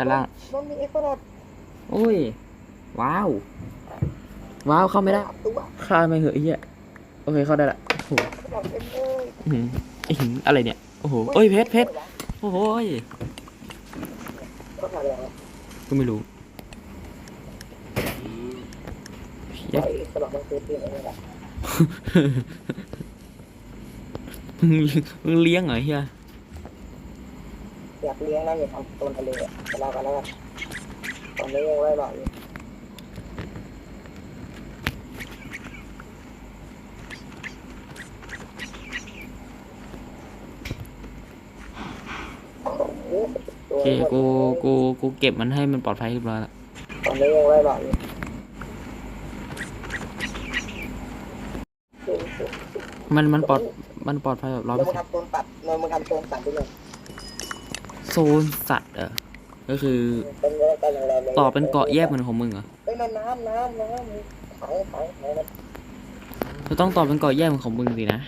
ชั้นล่าง มันมีเอ็กซ์โรดโอ้ย ว้าว ว้าว เข้าไม่ได้ตัวข้ามไปเหอะไอ้เหี้ย โอเค เข้าได้ละ โอ้โหหลอดเต็มเลยอื้อหืออื้อหืออะไรเนี่ย โอ้โหเอ้ย เพชรเพชรโอ้โหยก็ทำอะไรวะก็ไม่รู้เหี้ย ไอ้สลับมันคือเปลี่ยนอะไรแบบมึงมึงเลี้ยงเหรอเฮีย อยากเลี้ยงนะอย่าทำตนทะเลอะลับกันแล้วกันตอนนี้ยังไล่หลออยู่โอ้โหโอเคกูกูกูเก็บมันให้มันปลอดภัยเรียบร้อยแล้วตอนนี้ยังไล่หลออยู่มันมันปลอดมันปลอดภัยแบบร้อยเปอร์เซ็นต์ทำโซนตัดแล้วมึงทำโซนตัดด้วย โซนสัตว์เหรอก็คือต่อเป็นเกาะแยกเหมือนของมึงเหรอเฮ้ยน้ำน้ำน้ำน้ำถังถังถังถังจะต้องต่อเป็นเกาะแยกเหมือนของมึงสินะ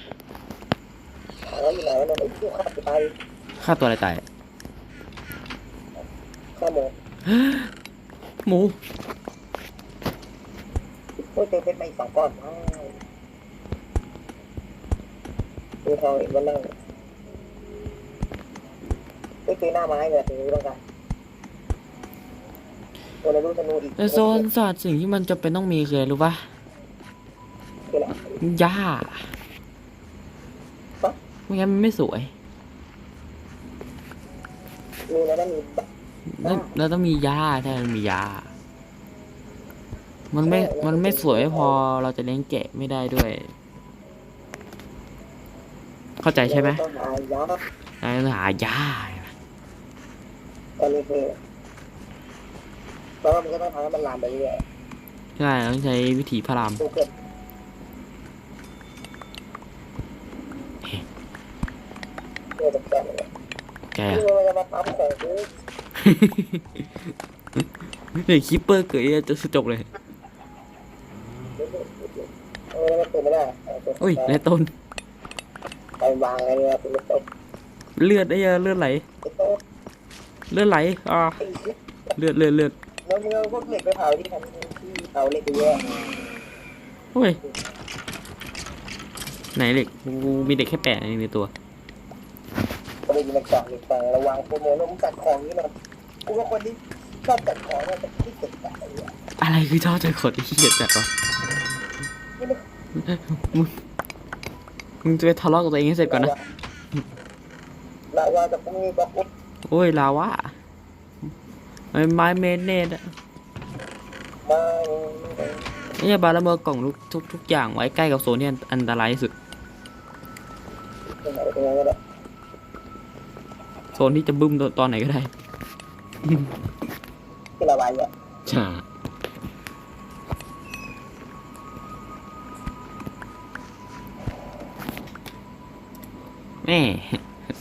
ฆ่าตัวอะไรตายฆ่าหมูหมูโอ้ยเจอเพชรมาอีกสองก้อนว้าวดูทองอีกวันนั่ง เฮ้ยเจอหน้าไม้เลยถึงต้องการตัวในรูปธนูอีกแต่โซนสัตว์สิ่งที่มันจะเป็นต้องมีคืออะไรรู้ปะคืออะไรหญ้าไม่งั้นมันไม่สวย มีแล้วนะมีแบบแล้วแล้วต้องมีหญ้าใช่มันมีหญ้ามันไม่ มันไม่สวยไม่พอเราจะเลี้ยงแกะไม่ได้ด้วย เข้าใจใช่ไหมต้องหายาเราต้องหาหญ้า ตอนนี้คือแล้วมันก็ต้องทำให้มันลามไปเรื่อยใช่เราต้องใช้วิถีพระรามดูเกิดเกิดจากแกะเลยแกที่มันจะมาปั๊มของกูเนี่ยคิปเปอร์เกิดจะจบเลย เออแล้วมันเปิดไม่ได้อุ้ยและต้นไปวางอะไรเนี่ยเป็นโต๊ะเลือดไอ้เหี้ยเลือดไหลเป็นโต๊ะ เลือดไหลอ่าไอ้ชิบเลือดเลือดเลือดแล้วมึงเอาพวกเหล็กไปเผาที่ทำที่เผาเหล็กไปเยอะโอ้ยไหนเหล็กกูมีเด็กแค่แปดในตัวก็เลยมีมันเจาะเหล็กไประวังโปรโมทแล้วมึงจัดของนี่มันกูเป็นคนที่ชอบจัดของเนี่ยแต่ที่เก็บแต่ไอ้เนี่ยอะไรคือชอบใจขดไอ้เหี้ยจัดวะนี่มันมึงมึงจะไปทะเลาะกับตัวเองให้เสร็จก่อนนะลาวาแต่กูมีบล็อกปุ๊บ โอ้ยลาวะไม้ไม้เมนเนตอะมาไอ้เหี้ยบาระเมอกล่องทุกทุกทุกอย่างไว้ใกล้กับโซนที่อันตรายที่สุดตรงไหนตรงไหนก็ได้โซนที่จะบึ้มตอนตอนไหนก็ได้ที่ระบายเนี่ยใช่แม่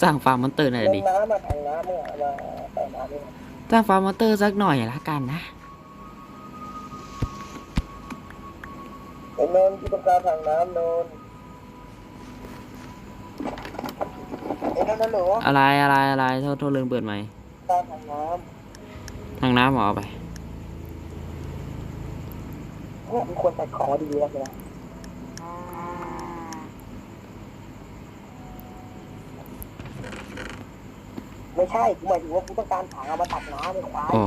สร้างฟาร์มมอนเตอร์หน่อยลดิงน้ำมาถังน้ำเนี่ยมาใส่น้ำนี่สร้างฟาร์มมอนเตอร์สักหน่อยละกันนะไอ้นนท์ที่ต้องการถังน้ำนนท์ไอ้นนท์นั่นหนูอะไรอะไรอะไรโทษโทษเรื่องเปิดไหมค์การถังน้ทางน้ำเหรอเอาไปำเนี่ยมีคนใส่ของมาดีแล้วนะ ไม่ใช่กูหมายถึงว่ากูต้องการถังเอามาตักน้ำในควายอ๋อ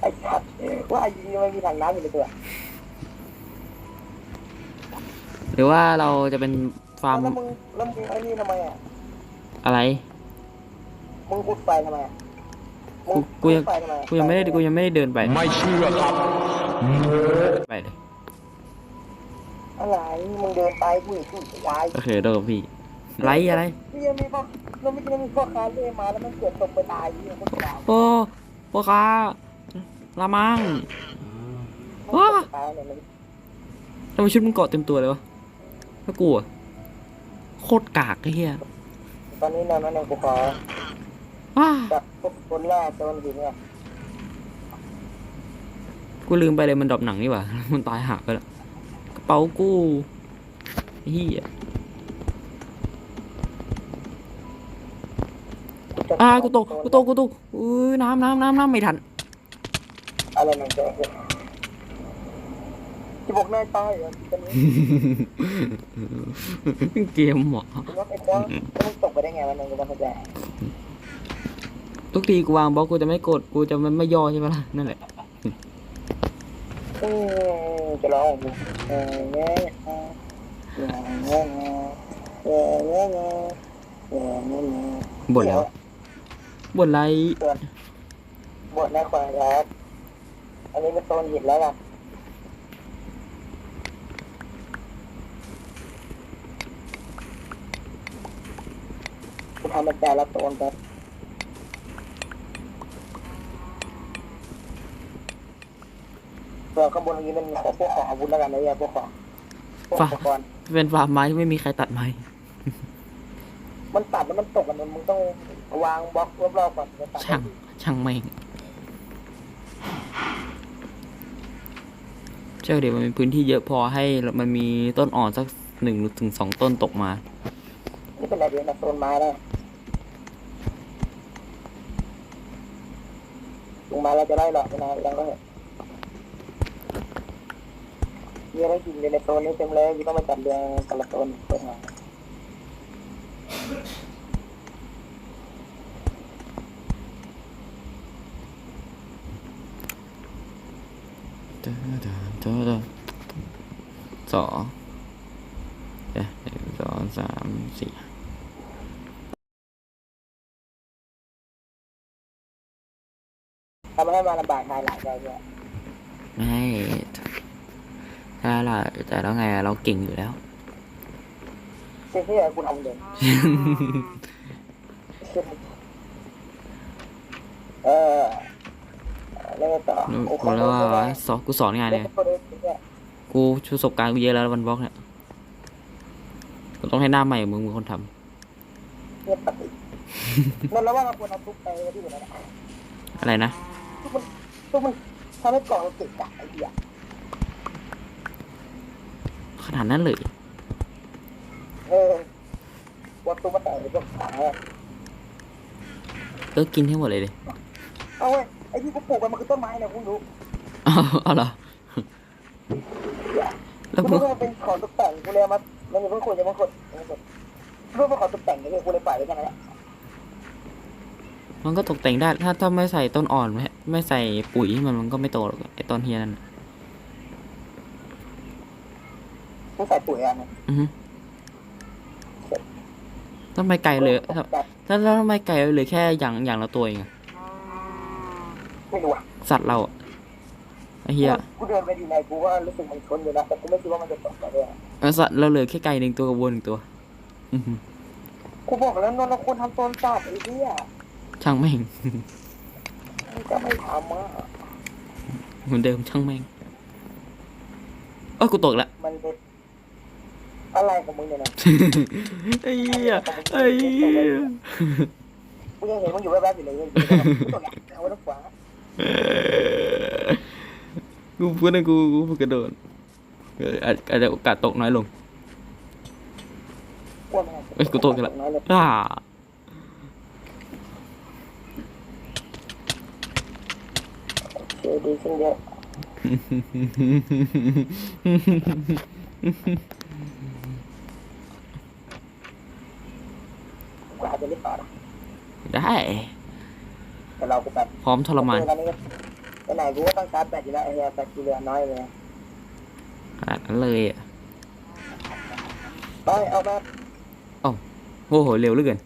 ไอ้สัตว์ว่าไอ้ยีมันมีถังน้ำอยู่ในตัวหรือว่าเราจะเป็นฟาร์มแล้วมึงแล้วมึงไอ้นี่ทำไมอะอะไร มึงขุดไฟทำไมอะมึงกูยังขุดไฟทำไมอะกูยังไม่ได้กูยังไม่ได้เดินไป ไม่เชื่อครับไปเลยอะไรมึงเดินไปกูเห็นกูวายโอเคเดินกั บพี่ไรอะไรพี่ยังมีพ่อเราไม่ยังมีพ่อค้าเล่มาแล้วมันเกิดตกไปตายยี่มันตายโอ้พ่อค้าละมังว้าตายเนี่ยมันทำไมชุดมึงเกาะเต็มตัวเลยวะถ้ากลัวโคตรกากไอ้เหี้ยตอนนี้นอนนั่นเองกูขอว้าจับพวกคนล่าโจรหินเนี่ยกูลืมไปเลยมันดรอปหนังนี่หว่ามันตายหักไปแล้วกระเป๋ากูไอ้เหี้ย อ่ากูโตกูโตกูโตอุ้ยน้ำน้ำน้ำน้ำไม่ทันอะไรมันจะที่บอกนายตายเหรอเกมหมอคุณว่าไอ้ก้อนมันตกไปได้ไงวันนึงกูต้างเข้าใจทุกทีกูวางบล็อกกูจะไม่กดกูจะไม่ไม่ย่อใช่ไหมล่ะนั่นแหละจะร้องบ่นแล้ว บ่นไรบทนะควายครับ อันนี้เป็นโซนหินแล้วล่ะกูทำเป็นแต่ละโซนครับส่วนข้างบนนี้เป็นของพวกของอาวุธแล้วกันนะเนี่ยพวกของพวกอุปกรณ์เป็นฟาร์มไม้ที่ไม่มีใครตัดไม้ มันตัดแล้วมันตกกันมึงต้อง วางบล็อกรอบๆก่อนจะตัดช่าง ช่างแม่งเชื่อเดี๋ยวมันมีพื้นที่เยอะพอให้มันมีต้นอ่อนสักหนึ่งถึงสองต้นตกมา นี่เป็นอะไรเดียวนะโซนไม้แล้วลงมาเราจะไล่หรอกนะยังก็เหอะมีอะไรกินอยู่ในโซนนี้เต็มเลยยี่ต้องมาจัดเรียงแต่ละโซนเปิดมา สองเอ๊ะ หนึ่งสองสามสี่ทำให้มาลำบากภายหลังได้ด้วยไม่ถ้าเราแต่แล้วไงเราเก่งอยู่แล้วสิ่งที่คุณทำเด่นเออเล่นต่อกูแล้วว่าสอนกูสอนงานเล่เนี่ยนตัวเล็กเนี่ยกูประสบการณ์กูเยอะแล้ววันบล็อกเนี่ยกู ต้องให้หน้าใหม่มึงเป็นคนทเงียบปกตินั่นแล้วว่าเราควรเอาทุกไปไว้ที่ไหนนะำอะไรนะทุกมันทุกมันทำให้กล่องเราเกิดกะไอ้เหี้ยขนาดนั้นเลยเออวัดตัวมาแต่งในพวกขาเออกินให้หมดเลยดิเอาเว้ยไอ้ที่กูปลูกไปมันคือต้นไม้เนี่ยคุณดูเอาเอาเหรอ แล้วกูมึรู้งว่ามันเป็นของตกแต่งกูเลยเอามา มันเป็นเพิ่งคนจะมาคนรู้ว่าของตกแต่งเนี่ยกูเลยปล่อยไว้กันนั่นแหละมันก็ตกแต่งได้ ถ้าถ้าไม่ใส่ต้นอ่อน ไม่ไม่ใส่ปุ๋ยให้มันมันก็ไม่โตหรอกไอต้นเฮียนั่นน่ะกูใส่ปุ๋ยอะนะอือฮึทำไมไก่เหลยถ้าแล้วทำไมไก่เหลือแค่อย่างอย่างละตัวเองอะไม่รู้อะสัตว์เราอะ ไอเฮียกูเดินไปดีในกูว่ารู้สึกมันชนอยู่นะแต่กูไม่คิดว่ามันจะตกมาด้วยเออสัตว์เราเหลือแค่ไก่หนึ่งตัวกับวัวหนึ่งตัวอือฮึกูบอกแล้วนนท์เราควรทำโซนสัตว์ไอ้เหี้ยช่างแม่งมึงก็ไม่ทำอะเหมือนเดิมช่างแม่งเออกูตกละมันเป็นอะไรของมึงเนี่ยนะไอ้เหี้ยไอ้เหี้ยกูยังเห็นมึงอยู่แวบๆอยู่เลยกูตกเอาไว้ตรงขวา กูเพื่อนกูกูกระโดดอาจจะโอกาสตกน้อยลงเอ้ยกูตกกันละอ่าดีขึ้นเยอะได้แต่เราก็แบบพร้อมทรมาน ไปไหนกูก็ต้องชาร์จแบตอยู่แล้วไอ้เหี้ยแบตกูเหลือน้อยเลยขนาดนั้นเลยอะไปเอาแบบโอ้โหเร็วเหลือเกิน